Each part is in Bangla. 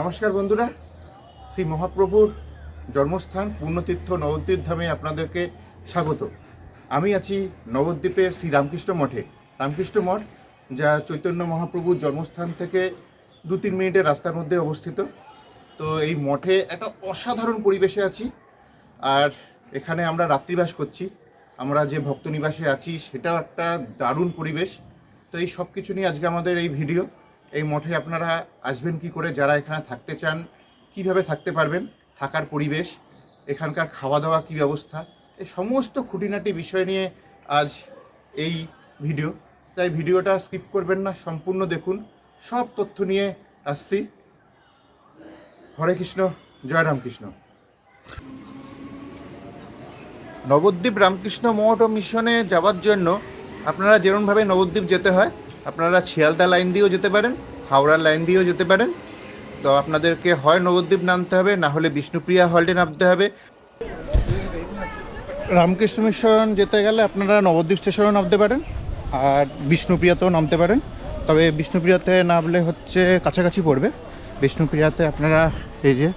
নমস্কার বন্ধুরা, শ্রী মহাপ্রভুর জন্মস্থান পূর্ণতীর্থ নবদ্বীপ ধামে আপনাদেরকে স্বাগত। আমি আছি নবদ্বীপের শ্রী রামকৃষ্ণ মঠে। রামকৃষ্ণ মঠ, যা চৈতন্য মহাপ্রভুর জন্মস্থান থেকে দু তিন মিনিটের রাস্তার মধ্যে অবস্থিত। তো এই মঠে একটা অসাধারণ পরিবেশে আছি, আর এখানে আমরা রাত্রিবাস করছি। আমরা যে ভক্ত নিবাসে আছি, সেটাও একটা দারুণ পরিবেশ। তো এই সব কিছু নিয়ে আজকে আমাদের এই ভিডিও। এই মঠে আপনারা আসবেন কি করে? যারা এখানে থাকতে চান, কীভাবে থাকতে পারবেন? থাকার পরিবেশ, এখানকার খাওয়া দাওয়া কী ব্যবস্থা? এই সমস্ত খুঁটিনাটি বিষয় নিয়ে আজ এই ভিডিও। তাই ভিডিওটা স্কিপ করবেন না, সম্পূর্ণ দেখুন। সব তথ্য নিয়ে আসছি। হরে কৃষ্ণ, জয় রামকৃষ্ণ। নবদ্বীপ রামকৃষ্ণ মঠ ও মিশনে যাওয়ার জন্য আপনারা যেরকমভাবে নবদ্বীপ যেতে হয় আপনারা শিয়ালদা লাইন দিয়েও যেতে পারেন, হাওড়া লাইন দিয়েও যেতে পারেন। তো আপনাদেরকে হয় নবদ্বীপ নামতে হবে, না হলে বিষ্ণুপ্রিয়া হল্টে নামতে হবে। রামকৃষ্ণ মিশন যেতে গেলে আপনারা নবদ্বীপ স্টেশনেও নামতে পারেন, আর বিষ্ণুপ্রিয়াতেও নামতে পারেন। তবে বিষ্ণুপ্রিয়াতে নামলে হচ্ছে কাছাকাছি পড়বে। বিষ্ণুপ্রিয়াতে আপনারা এই যে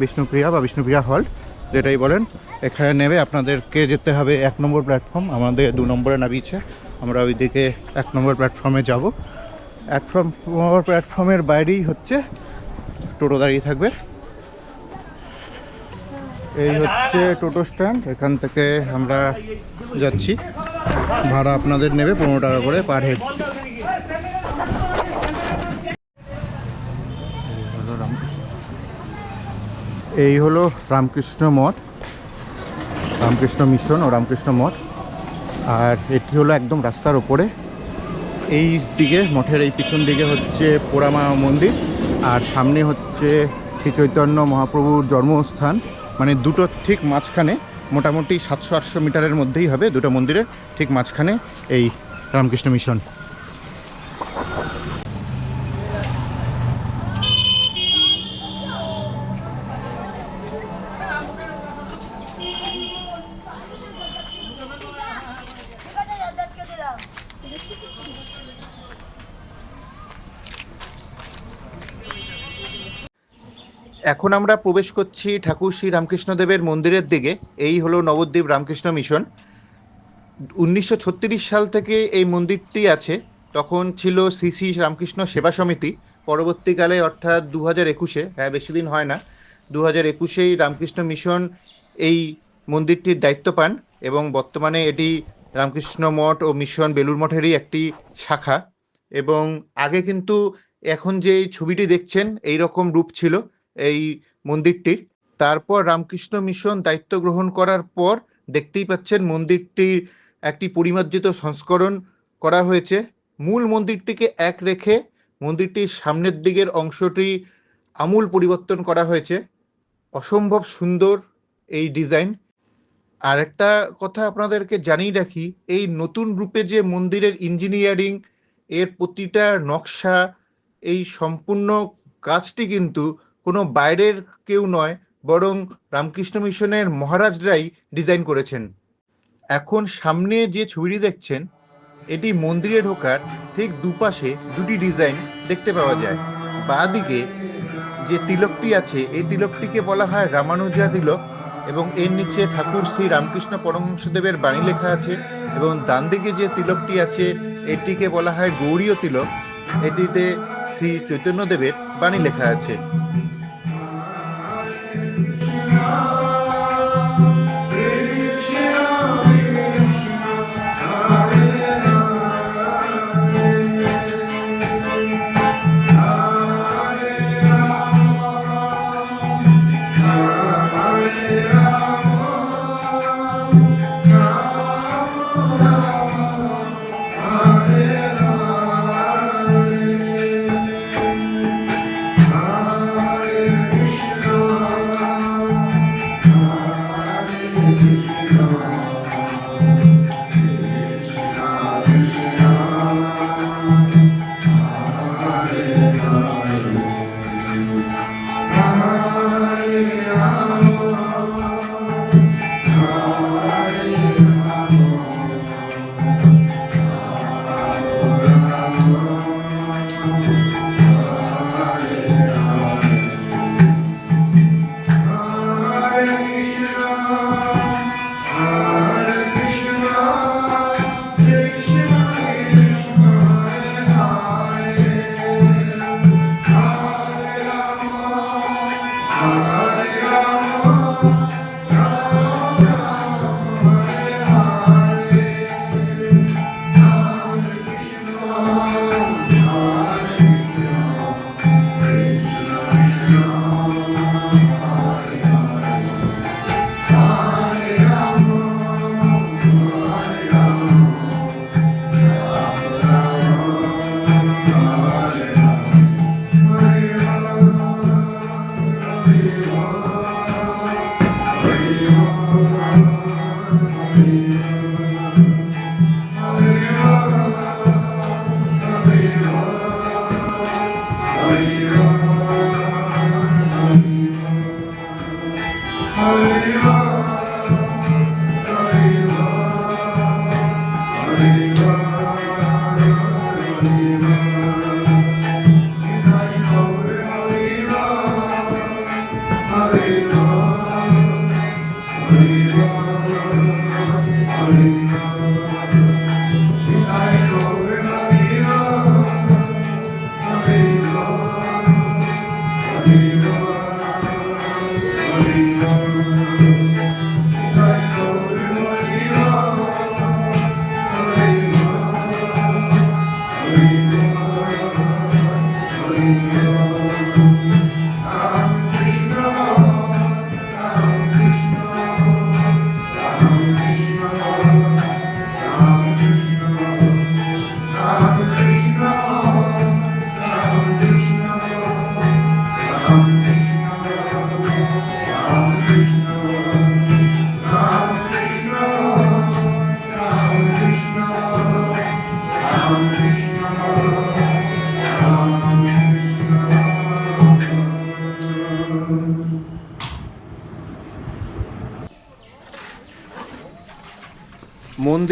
বিষ্ণুপ্রিয়া বা বিষ্ণুপ্রিয়া হল্ট যেটাই বলেন, এখানে নেমে আপনাদেরকে যেতে হবে এক নম্বর প্ল্যাটফর্ম, আমাদের দু নম্বরে নামিয়েছে। আমরা ওইদিকে এক নম্বর প্ল্যাটফর্মে যাব। প্ল্যাটফর্ম প্ল্যাটফর্মের বাইরেই হচ্ছে টোটো দাঁড়িয়ে থাকবে। এই হচ্ছে টোটো স্ট্যান্ড, এখান থেকে আমরা যাচ্ছি। ভাড়া আপনাদের নেবে পনেরো টাকা করে পার হেড এই হলো রামকৃষ্ণ মঠ। রামকৃষ্ণ মিশন ও রামকৃষ্ণ মঠ। আর এটি হলো একদম রাস্তার ওপরে এই দিকে, মঠের এই পিছন দিকে হচ্ছে পোড়ামা মন্দির। আর সামনে হচ্ছে শ্রী চৈতন্য মহাপ্রভুর জন্মস্থান। মানে দুটো ঠিক মাঝখানে, মোটামুটি সাতশো আটশো মিটারের মধ্যেই হবে দুটো মন্দিরের ঠিক মাঝখানে এই রামকৃষ্ণ মিশন। এখন আমরা প্রবেশ করছি ঠাকুর শ্রী রামকৃষ্ণদেবের মন্দিরের দিকে। এই হলো নবদ্বীপ রামকৃষ্ণ মিশন। উনিশশো ছত্রিশ সাল থেকে এই মন্দিরটি আছে। তখন ছিল শ্রী শ্রী রামকৃষ্ণ সেবা সমিতি। পরবর্তীকালে অর্থাৎ দু হাজার একুশে হ্যাঁ বেশি দিন হয় না দু হাজার একুশেই রামকৃষ্ণ মিশন এই মন্দিরটির দায়িত্ব পান এবং বর্তমানে এটি রামকৃষ্ণ মঠ ও মিশন বেলুর মঠেরই একটি শাখা। এবং আগে কিন্তু এখন যে ছবিটি দেখছেন এই রকম রূপ ছিল। এই মন্দিরটির। তারপর রামকৃষ্ণ মিশন দায়িত্ব গ্রহণ করার পর দেখতেই পাচ্ছেন মন্দিরটির একটি পরিমার্জিত সংস্করণ করা হয়েছে। মূল মন্দিরটিকে এক রেখে মন্দিরটির সামনের দিকের অংশটি আমূল পরিবর্তন করা হয়েছে। অসম্ভব সুন্দর এই ডিজাইন। আর একটা কথা আপনাদেরকে জানিয়ে রাখি, এই নতুন রূপে যে মন্দিরের ইঞ্জিনিয়ারিং এর প্রতিটা নকশা, এই সম্পূর্ণ কাজটি কিন্তু কোনো বাইরের কেউ নয়, বরং রামকৃষ্ণ মিশনের মহারাজরাই ডিজাইন করেছেন। এখন সামনে যে ছবিটি দেখছেন, এটি মন্দিরে ঢোকার ঠিক দুপাশে দুটি ডিজাইন দেখতে পাওয়া যায়। বাঁ দিকে যে তিলকটি আছে, এই তিলকটিকে বলা হয় রামানুজা তিলক এবং এর নিচে ঠাকুর শ্রী রামকৃষ্ণ পরমহংসদেবের বাণী লেখা আছে এবং ডান দিকে যে তিলকটি আছে, এটিকে বলা হয় গৌরীয় তিলক। এটিতে শ্রী চৈতন্যদেবের বাণী লেখা আছে।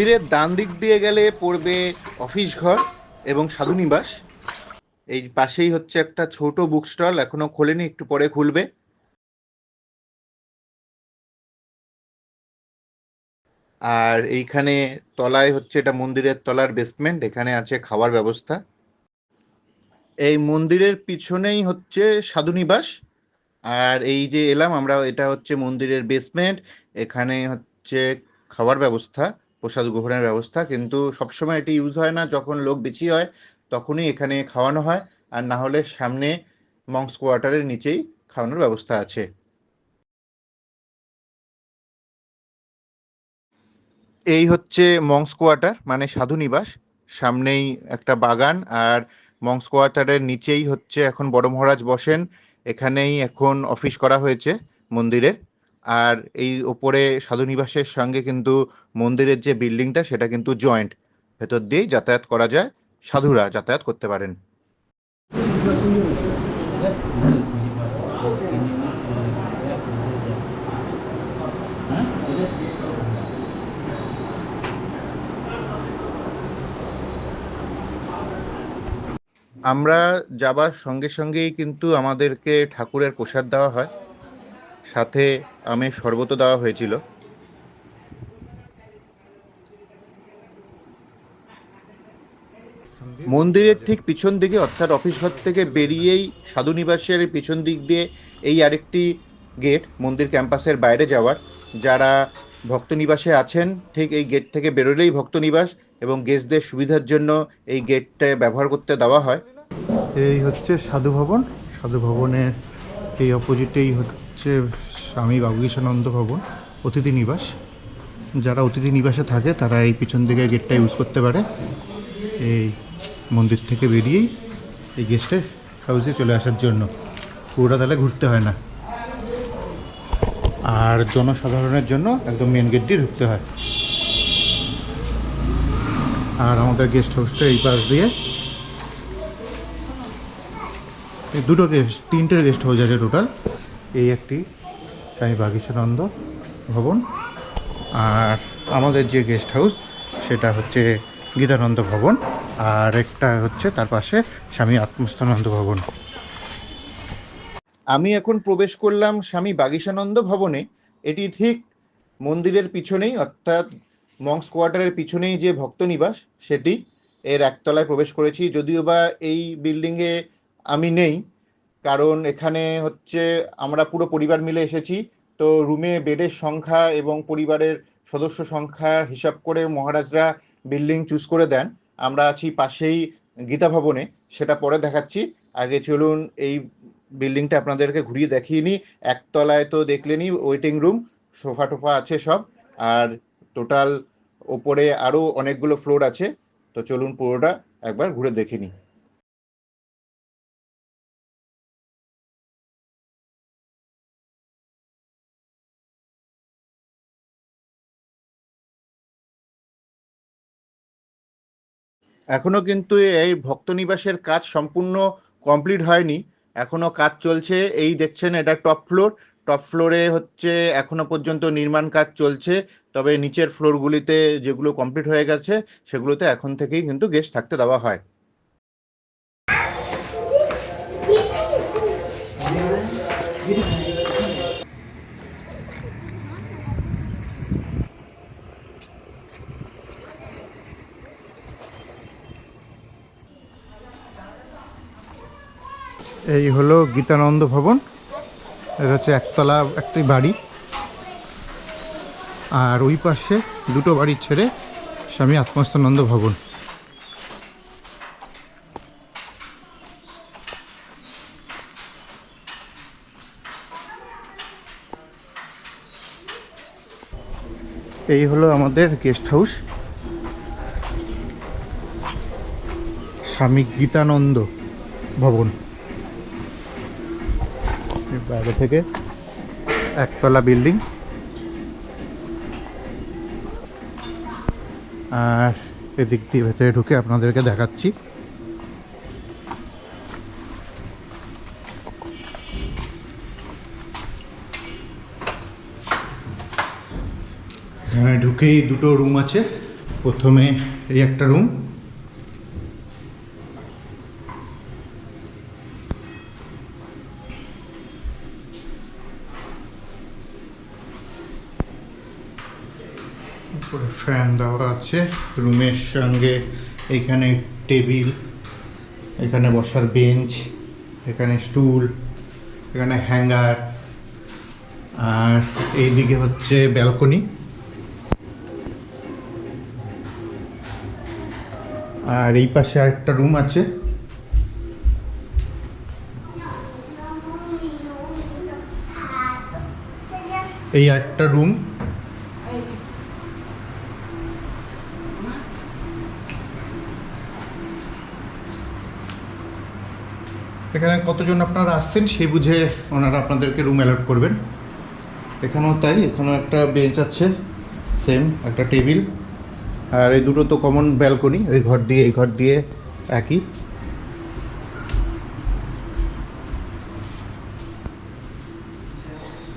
মন্দিরের ডান দিক দিয়ে গেলে পড়বে অফিস ঘর এবং সাধু নিবাস। এই পাশেই হচ্ছে একটা ছোট বুক স্টল এখনও খোলেনি, একটু পরে খুলবে। আর এইখানে তলায় হচ্ছে এটা মন্দিরের তলার বেসমেন্ট এখানে আছে খাওয়ার ব্যবস্থা। এই মন্দিরের পিছনেই হচ্ছে সাধু নিবাস। আর এই যে এলাম, আমরা এটা হচ্ছে মন্দিরের বেসমেন্ট এখানে হচ্ছে খাওয়ার ব্যবস্থা। প্রসাদ গ্রহণের ব্যবস্থা, কিন্তু সবসময় এটি ইউজ হয় না। যখন লোক বেশি হয়, তখনই এখানে খাওয়ানো হয়, আর না হলে সামনে মংস কোয়ার্টারের নিচেই খাওয়ানোর ব্যবস্থা আছে। এই হচ্ছে মংস কোয়ার্টার মানে সাধু নিবাস। সামনেই একটা বাগান, আর মংস কোয়ার্টারের নিচেই হচ্ছে এখন বড় মহারাজ বসেন। এখানেই এখন অফিস করা হয়েছে মন্দিরের। আর এই ওপরে সাধু নিবাসের সঙ্গে কিন্তু মন্দিরের যে বিল্ডিংটা সেটা কিন্তু জয়েন্ট ভেতর দিয়েই যাতায়াত করা যায়। সাধুরা যাতায়াত করতে পারেন। আমরা যাবার সঙ্গে সঙ্গেই কিন্তু আমাদেরকে ঠাকুরের প্রসাদ দেওয়া হয়। সাথে আমের শরবতও দেওয়া হয়েছিল। মন্দিরের ঠিক পিছন দিকে, অর্থাৎ অফিস ঘর থেকে বেরিয়েই সাধু নিবাসের পিছন দিক দিয়ে এই আরেকটি গেট মন্দির ক্যাম্পাসের বাইরে যাওয়ার। যারা ভক্ত নিবাসে আছেন, ঠিক এই গেট থেকে বেরোলেই ভক্ত নিবাস এবং গেস্টদের সুবিধার জন্য এই গেটটা ব্যবহার করতে দেওয়া হয়। এই হচ্ছে সাধু ভবন সাধু ভবনের এই অপোজিটেই হচ্ছে স্বামী বাবুকৃষ্ণানন্দ ভবন, অতিথি নিবাস। যারা অতিথি নিবাসে থাকে, তারা এই পিছন দিকে গেটটা ইউজ করতে পারে। এই মন্দির থেকে বেরিয়েই এই গেস্টের হাউসে চলে আসার জন্য। পুরোটা তাহলে ঘুরতে হয় না। আর জনসাধারণের জন্য একদম মেন গেট দিয়ে ঢুকতে হয়। আর আমাদের গেস্ট হাউসটা এই পাশ দিয়ে। দুটো গেস্ট তিনটে গেস্ট হাউস আছে টোটাল এই একটি স্বামী বাগীশানন্দ ভবন। আর আমাদের যে গেস্ট হাউস, সেটা হচ্ছে গীতানন্দ ভবন, আর একটা হচ্ছে তার পাশে স্বামী আত্মস্থানন্দ ভবন। আমি এখন প্রবেশ করলাম স্বামী বাগীশানন্দ ভবনে। এটি ঠিক মন্দিরের পিছনেই, অর্থাৎ মংস কোয়ার্টারের পিছনেই যে ভক্ত নিবাস সেটি এর একতলায় প্রবেশ করেছি। যদিও বা এই বিল্ডিংয়ে আমি নেই কারণ এখানে হচ্ছে আমরা পুরো পরিবার মিলে এসেছি। তো রুমে বেডের সংখ্যা এবং পরিবারের সদস্য সংখ্যার হিসাব করে মহারাজরা বিল্ডিং চুজ করে দেন। আমরা আছি পাশেই গীতা ভবনে, সেটা পরে দেখাচ্ছি। আগে চলুন এই বিল্ডিংটা আপনাদেরকে ঘুরিয়ে দেখিয়ে নিই। একতলায় তো দেখলেনই ওয়েটিং রুম সোফা টোফা আছে সব। আর টোটাল ওপরে আরও অনেকগুলো ফ্লোর আছে। তো চলুন পুরোটা একবার ঘুরে দেখে নিই। এখনও কিন্তু এই ভক্ত নিবাসের কাজ সম্পূর্ণ কমপ্লিট হয়নি। এখনও কাজ চলছে। এই দেখছেন এটা টপ ফ্লোর। টপ ফ্লোরে হচ্ছে এখনও পর্যন্ত নির্মাণ কাজ চলছে। তবে নিচের ফ্লোরগুলিতে যেগুলো কমপ্লিট হয়ে গেছে, সেগুলোতে এখন থেকেই কিন্তু গেস্ট থাকতে দেওয়া হয়। এই হলো গীতানন্দ ভবন। এটা হচ্ছে একতলা, একটি বাড়ি। আর ওই পাশে দুটো বাড়ি ছেড়ে স্বামী আত্মস্থানন্দ ভবন। এই হলো আমাদের গেস্ট হাউস। স্বামী গীতানন্দ ভবন। বাইরে থেকে একতলা বিল্ডিং। আর এদিক দিয়ে ভেতরে ঢুকে আপনাদেরকে দেখাচ্ছি। ঢুকেই দুটো রুম আছে। প্রথমে এই একটা রুম উপরে ফ্যান দেওয়া আছে। রুমের সঙ্গে এখানে টেবিল, এখানে বসার বেঞ্চ, এখানে স্টুল, এখানে হ্যাঙ্গার, আর এইদিকে হচ্ছে ব্যালকনি। আর এই পাশে আরেকটা রুম আছে। এই একটা রুম। কতজন আপনারা আসছেন সেই বুঝে ওনারা আপনাদেরকে রুম অ্যালার্ট করবেন। এখানেও তাই, এখানেও একটা বেঞ্চ আছে সেম একটা টেবিল আর এই দুটো তো কমন ব্যালকনি এই ঘর দিয়ে, এই ঘর দিয়ে একই।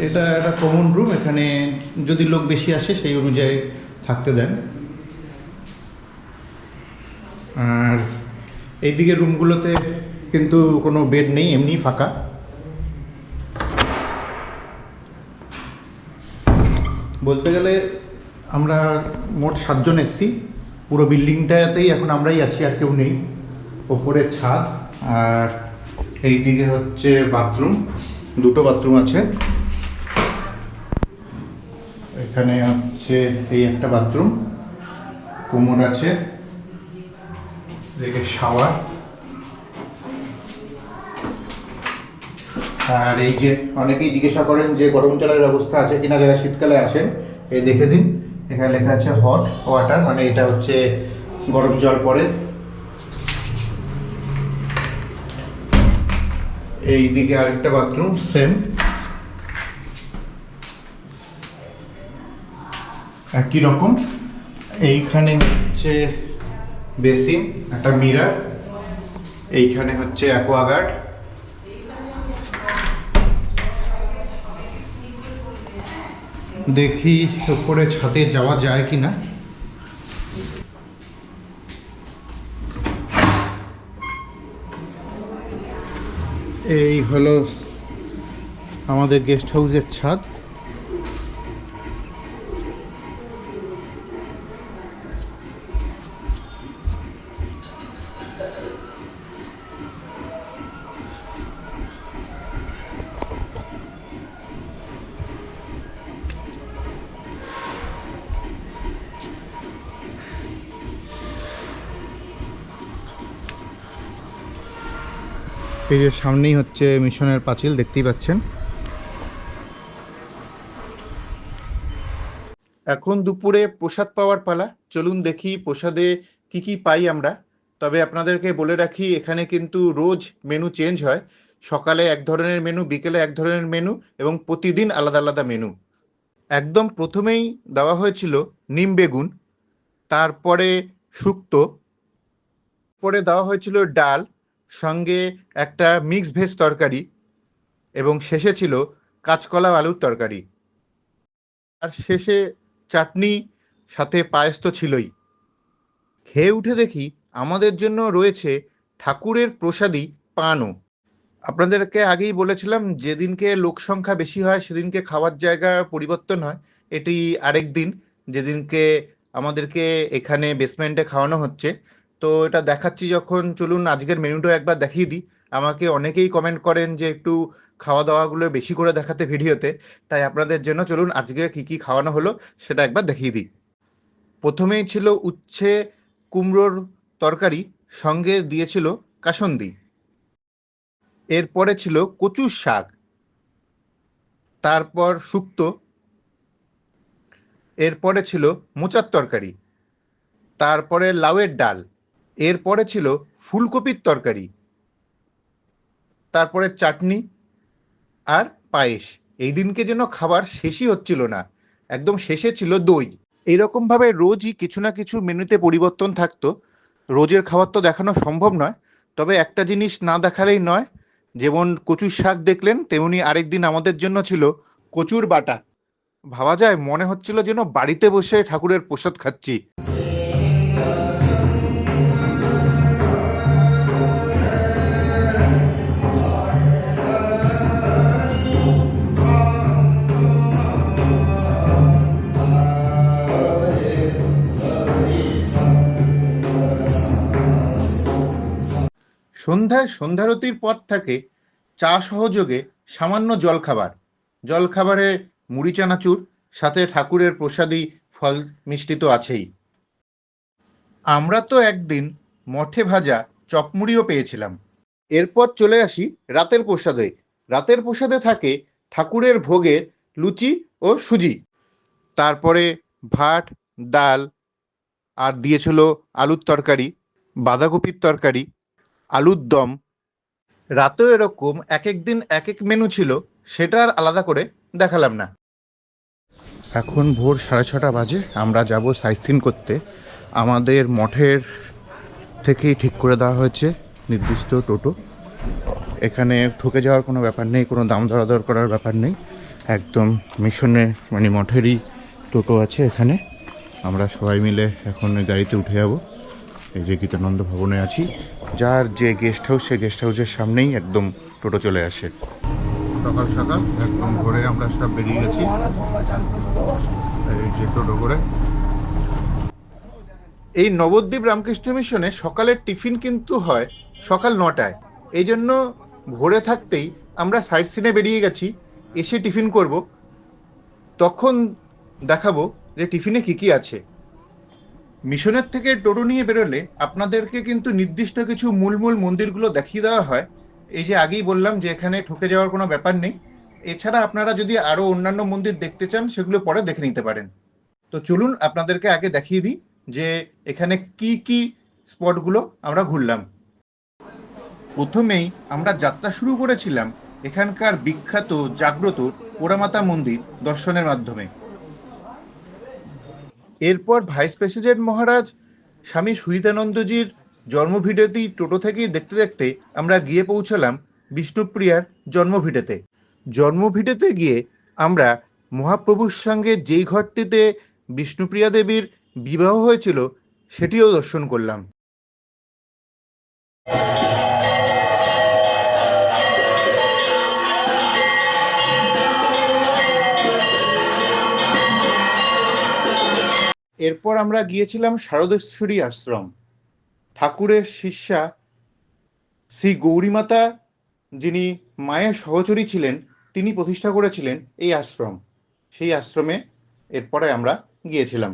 এটা একটা কমন রুম এখানে যদি লোক বেশি আসে, সেই অনুযায়ী থাকতে দেন। আর এইদিকে রুমগুলোতে কিন্তু কোনো বেড নেই এমনি ফাঁকা। বলতে গেলে আমরা মোট সাতজন এসছি। পুরো বিল্ডিংটাতেই এখন আমরাই আছি, আর কেউ নেই। ওপরে ছাদ, আর এই দিকে হচ্ছে বাথরুম। দুটো বাথরুম আছে। এখানে হচ্ছে এই একটা বাথরুম। কোমর আছে। শাওয়ার। আর এই যে অনেকেই জিজ্ঞাসা করেন যে গরম জলের ব্যবস্থা আছে কিনা, যারা শীতকালে আসেন এই দেখে দিন। এখানে লেখা আছে হট ওয়াটার মানে এটা হচ্ছে গরম জল পড়ে এই দিকে আরেকটা বাথরুম সেম একই রকম। এইখানে হচ্ছে বেসিন, একটা মিরার এইখানে হচ্ছে অ্যাকোয়াগার্ড দেখি উপরে ছাদে যাওয়া যায় কি না এই হলো আমাদের গেস্ট হাউসের ছাদ। এই যে সামনেই হচ্ছে মিশনের পাঁচিল, দেখতেই পাচ্ছেন। এখন দুপুরে প্রসাদ পাওয়ার পালা। চলুন দেখি প্রসাদে কি কি পাই আমরা। তবে আপনাদেরকে বলে রাখি, এখানে কিন্তু রোজ মেনু চেঞ্জ হয়। সকালে এক ধরনের মেনু, বিকেলে এক ধরনের মেনু এবং প্রতিদিন আলাদা আলাদা মেনু। একদম প্রথমেই দেওয়া হয়েছিল নিম বেগুন, তারপরে শুক্তো, পরে দেওয়া হয়েছিল ডাল সঙ্গে একটা মিক্স ভেজ তরকারি এবং শেষে ছিল কাঁচকলা আলুর তরকারি। আর শেষে চাটনি, সাথে পায়েস তো ছিলই। খেয়ে উঠে দেখি আমাদের জন্য রয়েছে ঠাকুরের প্রসাদী পানও। আপনাদেরকে আগেই বলেছিলাম, যেদিনকে লোক সংখ্যা বেশি হয়, সেদিনকে খাওয়ার জায়গা পরিবর্তন হয়। এটি আরেক দিন, যেদিনকে আমাদেরকে এখানে বেসমেন্টে খাওয়ানো হচ্ছে। তো এটা দেখাচ্ছি যখন। চলুন আজকের মেনুটা একবার দেখিয়ে দিই। আমাকে অনেকেই কমেন্ট করেন যে একটু খাওয়া দাওয়াগুলো বেশি করে দেখাতে ভিডিওতে। তাই আপনাদের জন্য চলুন আজকে কি কি খাওয়ানো হলো সেটা একবার দেখিয়ে দিই। প্রথমেই ছিল উচ্ছে, কুমড়োর তরকারি, সঙ্গে দিয়েছিল কাসন্দি। এরপরে ছিল কচুর শাক। তারপর শুক্তো। এরপরে ছিল মোচার তরকারি। তারপরে লাউয়ের ডাল। এরপরে ছিল ফুলকপির তরকারি, তারপরে চাটনি আর পায়েস। এই দিনকে যেন খাবার শেষই হচ্ছিল না, একদম শেষে ছিল দই। এইরকমভাবে রোজই কিছু না কিছু মেনুতে পরিবর্তন থাকতো। রোজের খাবার তো দেখানো সম্ভব নয়, তবে একটা জিনিস না দেখালেই নয়, যেমন কচুর শাক দেখলেন, তেমনি আরেকদিন আমাদের জন্য ছিল কচুর বাটা। ভাবা যায় মনে হচ্ছিল যেন বাড়িতে বসে ঠাকুরের প্রসাদ খাচ্ছি। সন্ধ্যায় সন্ধ্যারতির পর থাকে চা সহযোগে সামান্য জলখাবার। জলখাবারে মুড়ি, চানাচুর, সাথে ঠাকুরের প্রসাদী ফল মিষ্টি তো আছেই। আমরা তো একদিন মঠে ভাজা চপমুড়িও পেয়েছিলাম। এরপর চলে আসি রাতের প্রসাদে। রাতের প্রসাদে থাকে ঠাকুরের ভোগের লুচি ও সুজি। তারপরে ভাত, ডাল, আর দিয়েছিল আলুর তরকারি, বাঁধাকপির তরকারি আলুর দম। রাতেও এরকম এক এক দিন এক এক মেনু ছিল, সেটা আর আলাদা করে দেখালাম না। এখন ভোর সাড়ে ছটা বাজে, আমরা যাব সাইট সিন করতে। আমাদের মঠের থেকেই ঠিক করে দেওয়া হয়েছে, নির্দিষ্ট টোটো। এখানে ঠকে যাওয়ার কোনো ব্যাপার নেই, কোনো দাম দরাদর করার ব্যাপার নেই। একদম মিশনে মানে মঠেরই টোটো আছে এখানে। আমরা সবাই মিলে এখন গাড়িতে উঠে যাব। এই যে গীতানন্দ ভবনে আছি, যার যে গেস্ট হাউস সেই গেস্ট হাউসের সামনেই একদম টোটো চলে আসে। সকাল সকাল একদম ভোরে আমরা সব বেরিয়ে গেছি, এই যে টোটো করে। এই নবদ্বীপ রামকৃষ্ণ মিশনে সকালের টিফিন কিন্তু হয় সকাল নটায়। এই জন্য ভোরে থাকতেই আমরা সাইট সিনে বেরিয়ে গেছি, এসে টিফিন করব। তখন দেখাবো যে টিফিনে কি কি আছে। মিশনের থেকে টোটো নিয়ে বেরোলে আপনাদেরকে কিন্তু নির্দিষ্ট কিছু মূল মূল মন্দিরগুলো দেখিয়ে দেওয়া হয়। এই যে আগেই বললাম যে এখানে ঠকে যাওয়ার কোনো ব্যাপার নেই। এছাড়া আপনারা যদি আরও অন্যান্য মন্দির দেখতে চান, সেগুলো পরে দেখে নিতে পারেন। তো চলুন আপনাদেরকে আগে দেখিয়ে দিই যে এখানে কি কি স্পটগুলো আমরা ঘুরলাম। প্রথমেই আমরা যাত্রা শুরু করেছিলাম এখানকার বিখ্যাত জাগ্রত পোড়ামাতা মন্দির দর্শনের মাধ্যমে। এরপর ভাইস প্রেসিডেন্ট মহারাজ স্বামী সুহিতানন্দজির জন্মভিটেতেই টোটো থেকেই দেখতে দেখতে আমরা গিয়ে পৌঁছলাম বিষ্ণুপ্রিয়ার জন্মভিটেতে জন্মভিটেতে গিয়ে আমরা মহাপ্রভুর সঙ্গে যেই ঘরটিতে বিষ্ণুপ্রিয়া দেবীর বিবাহ হয়েছিল, সেটিও দর্শন করলাম। এরপর আমরা গিয়েছিলাম শারদেশ্বরী আশ্রম। ঠাকুরের শিষ্যা শ্রী গৌরীমাতা যিনি মায়ের সহচরী ছিলেন, তিনি প্রতিষ্ঠা করেছিলেন এই আশ্রম। সেই আশ্রমে এরপরে আমরা গিয়েছিলাম।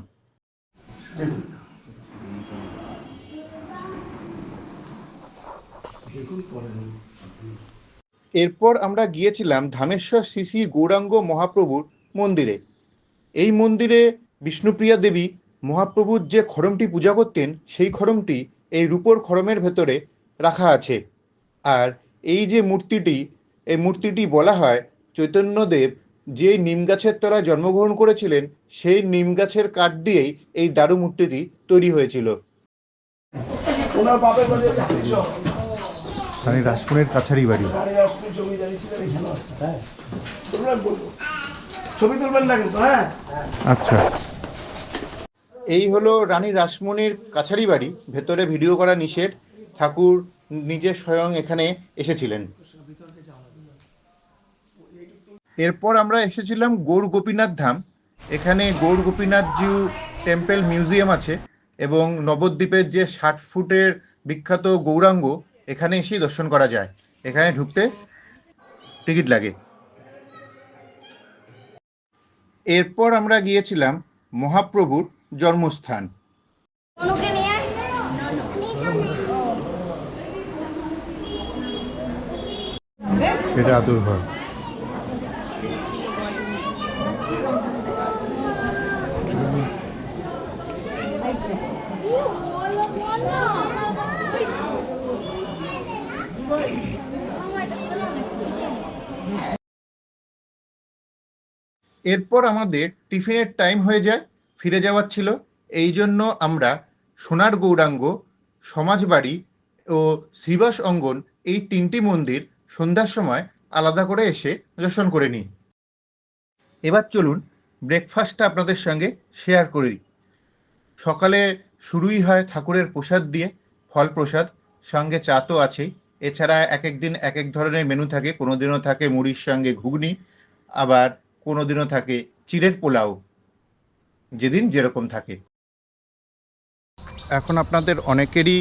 এরপর আমরা গিয়েছিলাম ধামেশ্বর শ্রী শ্রী গৌরাঙ্গ মহাপ্রভুর মন্দিরে। এই মন্দিরে বিষ্ণুপ্রিয়া দেবী মহাপ্রভুর যে খড়মটি পূজা করতেন সেই খড়মটি এই রূপোর খড়মের ভেতরে রাখা আছে। আর এই যে মূর্তিটি এই মূর্তিটি বলা হয় চৈতন্যদেব যে নিম গাছের তলায় জন্মগ্রহণ করেছিলেন সেই নিম গাছের কাঠ দিয়েই এই দারু মূর্তিটি তৈরি হয়েছিল। ওনার বাপের বাড়ি আমি রাজপুরের কাছারি বাড়ি। জমিদারি ছিলেন ছবি তুলবেন না কিন্তু হ্যাঁ? আচ্ছা। এই হলো রানী রাসমণির কাছারি বাড়ি ভেতরে ভিডিও করা নিষেধ ঠাকুর নিজে স্বয়ং এখানে এসেছিলেন। এরপর আমরা এসেছিলাম গৌর গোপীনাথ ধাম। এখানে গৌর গোপীনাথ জিউ টেম্পল মিউজিয়াম আছে এবং নবদ্বীপের যে ষাট ফুটের বিখ্যাত গৌরাঙ্গ এখানে এসেই দর্শন করা যায়। এখানে ঢুকতে টিকিট লাগে। এরপর আমরা গিয়েছিলাম মহাপ্রভুর জন্মস্থান। এটা আতুর ঘর এরপর আমাদের টিফিনের টাইম হয়ে যায়, ফিরে যাওয়ার ছিল। এই জন্য আমরা সোনার গৌরাঙ্গ, সমাজবাড়ি ও শ্রীবাস অঙ্গন এই তিনটি মন্দির সন্ধ্যার সময় আলাদা করে এসে দর্শন করে নিই। এবার চলুন ব্রেকফাস্টটা আপনাদের সঙ্গে শেয়ার করি। সকালে শুরুই হয় ঠাকুরের প্রসাদ দিয়ে, ফল প্রসাদ, সঙ্গে চা তো আছেই। এছাড়া এক এক দিন এক এক ধরনের মেনু থাকে কোনো দিনও থাকে মুড়ির সঙ্গে ঘুগনি, আবার কোনো দিনও থাকে। চিড়ের পোলাও যেদিন যেরকম থাকে। এখন আপনাদের অনেকেরই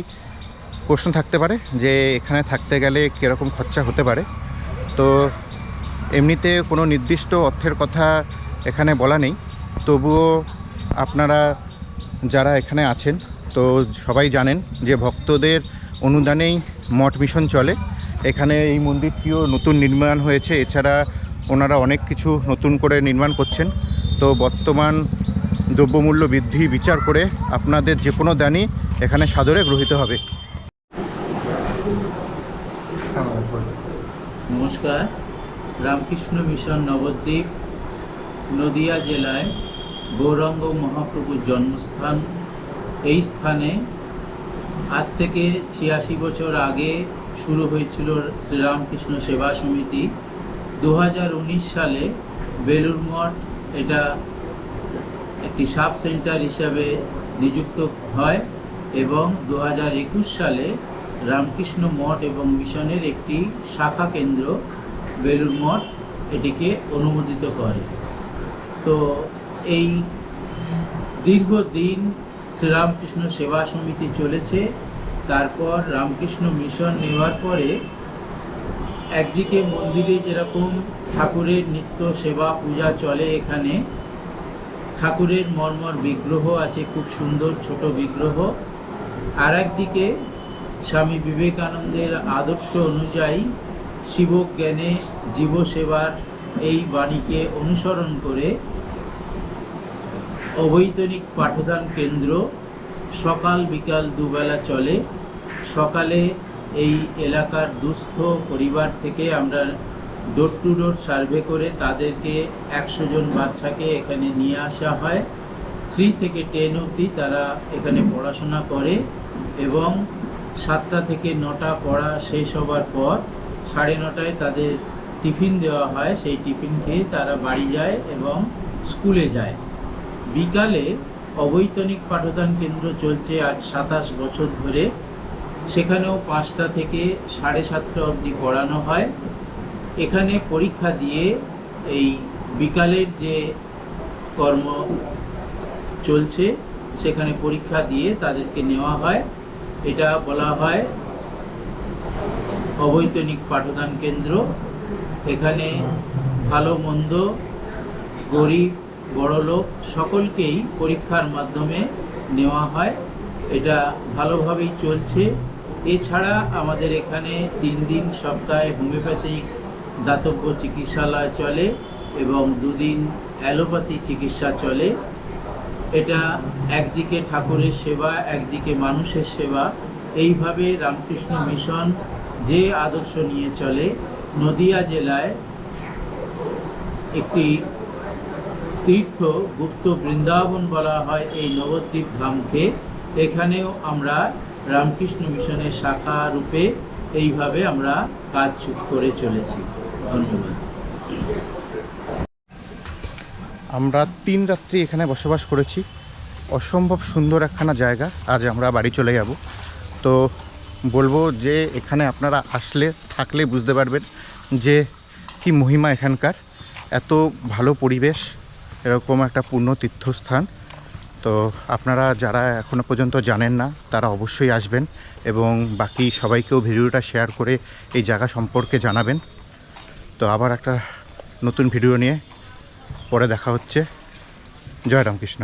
প্রশ্ন থাকতে পারে যে এখানে থাকতে গেলে কীরকম খরচা হতে পারে। তো এমনিতে কোনো নির্দিষ্ট অর্থের কথা এখানে বলা নেই। তবুও আপনারা যারা এখানে আছেন, তো সবাই জানেন যে ভক্তদের অনুদানেই মঠ মিশন চলে। এখানে এই মন্দিরটিও নতুন নির্মাণ হয়েছে। এছাড়া ওনারা অনেক কিছু নতুন করে নির্মাণ করছেন। তো বর্তমান দ্রব্যমূল্য বৃদ্ধি বিচার করে আপনাদের যে কোনো দানই এখানে সাদরে গ্রহীত হবে। নমস্কার। রামকৃষ্ণ মিশন নবদ্বীপ, নদিয়া জেলায় গৌরাঙ্গ মহাপ্রভুর জন্মস্থান। এই স্থানে আজ থেকে ছিয়াশি বছর আগে শুরু হয়েছিল শ্রীরামকৃষ্ণ সেবা সমিতি। দু হাজার উনিশ সালে বেলুর মঠ এটা একটি সাব সেন্টার হিসাবে নিযুক্ত হয় এবং দু হাজার একুশ সালে রামকৃষ্ণ মঠ এবং মিশনের একটি শাখা কেন্দ্র বেলুর মঠ এটিকে অনুমোদিত করে। তো এই দীর্ঘদিন শ্রীরামকৃষ্ণ সেবা সমিতি চলেছে। তারপর রামকৃষ্ণ মিশন নেওয়ার পরে একদিকে মন্দিরে যেরকম ঠাকুরের নিত্য সেবা পূজা চলে এখানে, ঠাকুরের মর্মর বিগ্রহ আছে, খুব সুন্দর ছোট বিগ্রহ। আর একদিকে স্বামী বিবেকানন্দের আদর্শ অনুযায়ী শিবজ্ঞানে জীবসেবার এই বাণীকে অনুসরণ করে অবৈতনিক পাঠদান কেন্দ্র সকাল বিকাল দুবেলা চলে। সকালে এই এলাকার দুস্থ পরিবার থেকে আমরা ডোর টু ডোর সার্ভে করে তাদেরকে একশো জন বাচ্চাকে এখানে নিয়ে আসা হয়। থ্রি থেকে টেন অবধি তারা এখানে পড়াশোনা করে এবং সাতটা থেকে নটা পড়া শেষ হবার পর সাড়ে নটায় তাদের টিফিন দেওয়া হয়। সেই টিফিন খেয়ে তারা বাড়ি যায় এবং স্কুলে যায়। বিকালে অবৈতনিক পাঠদান কেন্দ্র চলছে আজ সাতাশ বছর ধরে। সেখানেও পাঁচটা থেকে সাড়ে সাতটা অবধি পড়ানো হয়। এখানে পরীক্ষা দিয়ে এই বিকালের যে কর্ম চলছে, সেখানে পরীক্ষা দিয়ে তাদেরকে নেওয়া হয়। এটা বলা হয় অবৈতনিক পাঠদান কেন্দ্র। এখানে ভালো, মন্দ, গরিব বড়লোক সকলকেই পরীক্ষার মাধ্যমে নেওয়া হয়। এটা ভালোভাবেই চলছে। এছাড়া আমাদের এখানে তিন দিন সপ্তাহে হোমিওপ্যাথিক দাতব্য চিকিৎসালয় চলে এবং দুদিন অ্যালোপ্যাথি চিকিৎসা চলে। এটা একদিকে ঠাকুরের সেবা, একদিকে মানুষের সেবা। এইভাবে রামকৃষ্ণ মিশন যে আদর্শ নিয়ে চলে। নদিয়া জেলায় একটি তীর্থ গুপ্ত বৃন্দাবন বলা হয় এই নবদ্বীপ ধামকে। এখানেও আমরা রামকৃষ্ণ মিশনের শাখা রূপে এইভাবে আমরা কাজ করে চলেছি। ধন্যবাদ। আমরা তিন রাত্রি এখানে বসবাস করেছি। অসম্ভব সুন্দর একখানা জায়গা। আজ আমরা বাড়ি চলে যাব। তো বলব যে এখানে আপনারা আসলে, থাকলে বুঝতে পারবেন যে কি মহিমা এখানকার। এত ভালো পরিবেশ, এরকম একটা পূর্ণ তীর্থস্থান। তো আপনারা যারা এখনও পর্যন্ত জানেন না, তারা অবশ্যই আসবেন এবং বাকি সবাইকেও ভিডিওটা শেয়ার করে এই জায়গা সম্পর্কে জানাবেন। তো আবার একটা নতুন ভিডিও নিয়ে পরে দেখা হচ্ছে। জয় রামকৃষ্ণ।